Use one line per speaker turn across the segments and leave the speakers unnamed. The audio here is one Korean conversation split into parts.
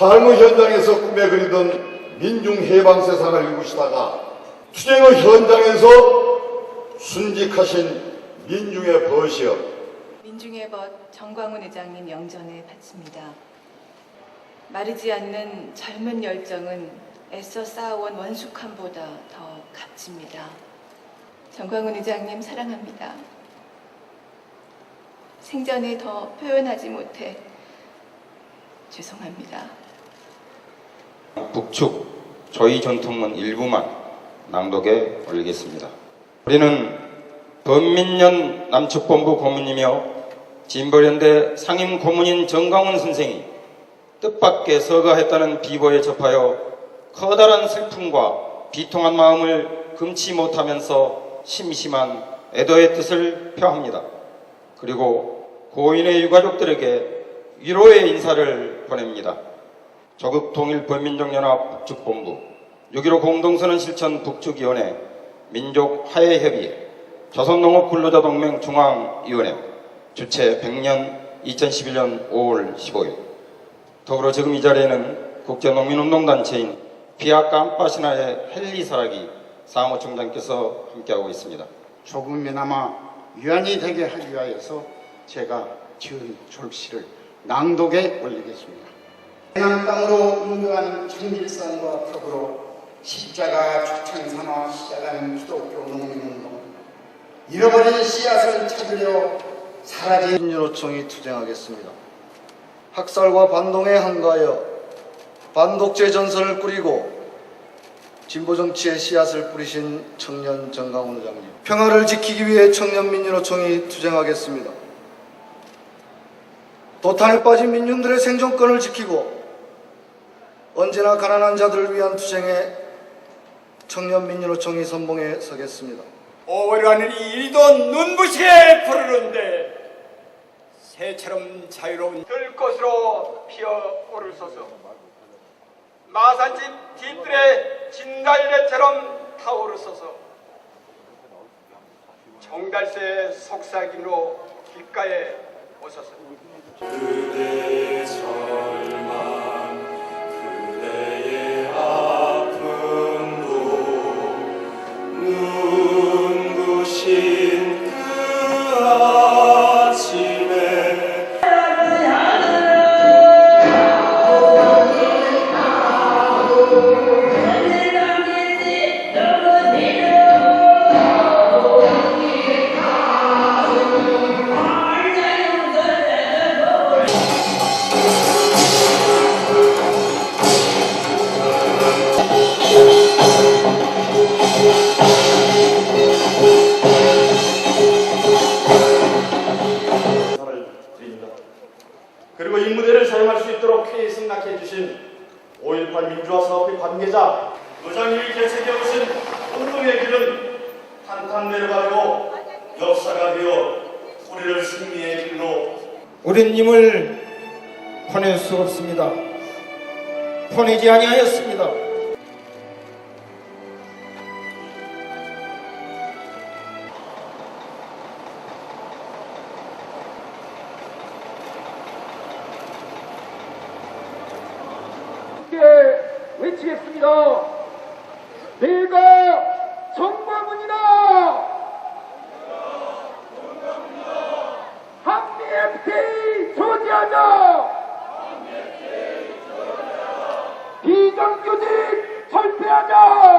삶의 현장에서 꿈에 그리던 민중해방 세상을 이루시다가 투쟁의 현장에서 순직하신 민중의 벗이여
민중의 벗 정광훈 회장님 영전에 바칩니다. 마르지 않는 젊은 열정은 애써 쌓아온 원숙함보다 더 값집니다. 정광훈 회장님 사랑합니다. 생전에 더 표현하지 못해 죄송합니다.
북측 조이 전통문 일부만 낭독에 올리겠습니다. 우리는 범민련 남측본부 고문이며 진보련대 상임 고문인 정광훈 선생이 뜻밖의 서거했다는 비보에 접하여 커다란 슬픔과 비통한 마음을 금치 못하면서 심심한 애도의 뜻을 표합니다. 그리고 고인의 유가족들에게 위로의 인사를 보냅니다. 조국 통일 범민족연합 북측본부 6.15 공동선언 실천 북측위원회 민족 화해협의회 조선농업근로자동맹 중앙위원회 주최 100년 2011년 5월 15일 더불어 지금 이 자리에는 국제농민운동단체인 피아깜파시나의 헨리 사라기 사무총장께서 함께하고 있습니다.
조금이나마 유한이 되게 하기 위하여서 제가 지은 졸시를 낭독에 올리겠습니다. 해남 땅으로 인도한 청길산과 더불어 십자가 초창산화 시작하는 기독교 농민운동 잃어버린 씨앗을 찾으려 사라진
민주노총이 투쟁하겠습니다. 학살과 반동에 한가하여 반독재 전선을 꾸리고 진보 정치의 씨앗을 뿌리신 청년 정강훈 회장님. 평화를 지키기 위해 청년 민주노총이 투쟁하겠습니다. 도탄에 빠진 민중들의 생존권을 지키고 언제나 가난한 자들을 위한 투쟁에 청년 민주노총이 선봉에 서겠습니다.
오라는 이 일도 눈부시게 부르는데 새처럼 자유로운 들꽃으로 피어오르소서 마산집 뒤뜰에 진달래처럼 타오르소서 정달새 속삭임으로 귓가에 오소서
그리고 이 무대를 사용할 수 있도록 회의 승낙해 주신 5.18 민주화 사업회 관계자 의장님이 개최해 오신 운동의 길은 탄탄 내려가고 역사가 되어 우리를 승리의 길로
우린 님을 보낼 수 없습니다. 보내지 아니하였습니다.
외치겠습니다. 내가 정광훈이다. 한미의 피해 저지하자 비정규직 철폐하자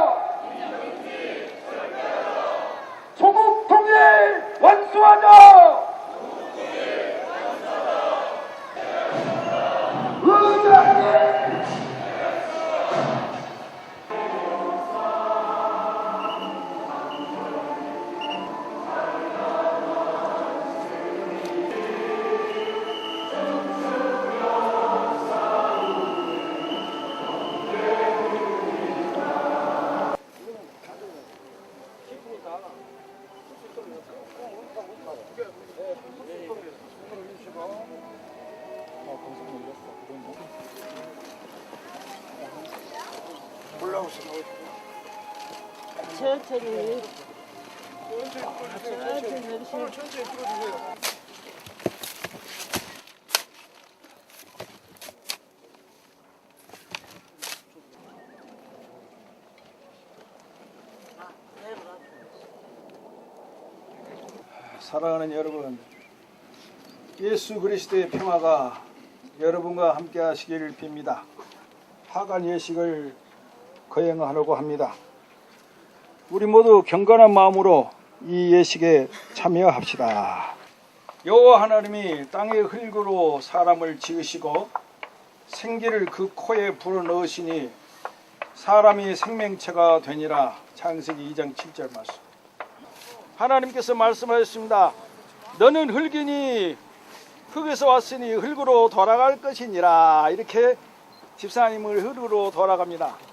사랑하는 여러분, 예수 그리스도의 평화가 여러분과 함께 하시기를 빕니다. 파간 예식을 거행하려고 합니다. 우리 모두 경건한 마음으로 이 예식에 참여합시다. 여호와 하나님이 땅의 흙으로 사람을 지으시고 생기를 그 코에 불어넣으시니 사람이 생명체가 되니라 창세기 2장 7절 말씀. 하나님께서 말씀하셨습니다. 너는 흙이니 흙에서 왔으니 흙으로 돌아갈 것이니라 이렇게 집사님을 흙으로 돌아갑니다.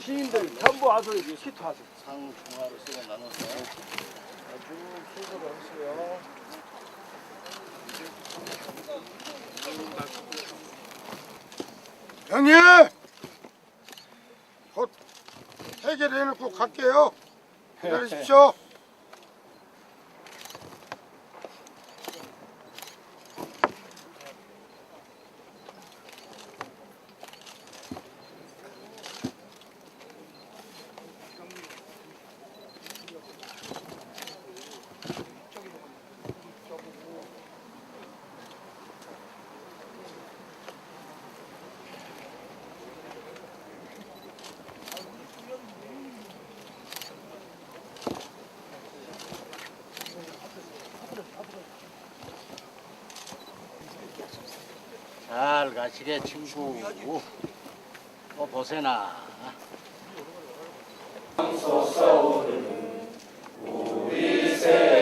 시인들 전부 와서 시투하세요. 상 중화로 쓰고 나눠서 아주 순서로 하세요.
형님! 곧 해결해놓고 갈게요. 기다리십시오.
가시게 친구 또 보세나.
우리 세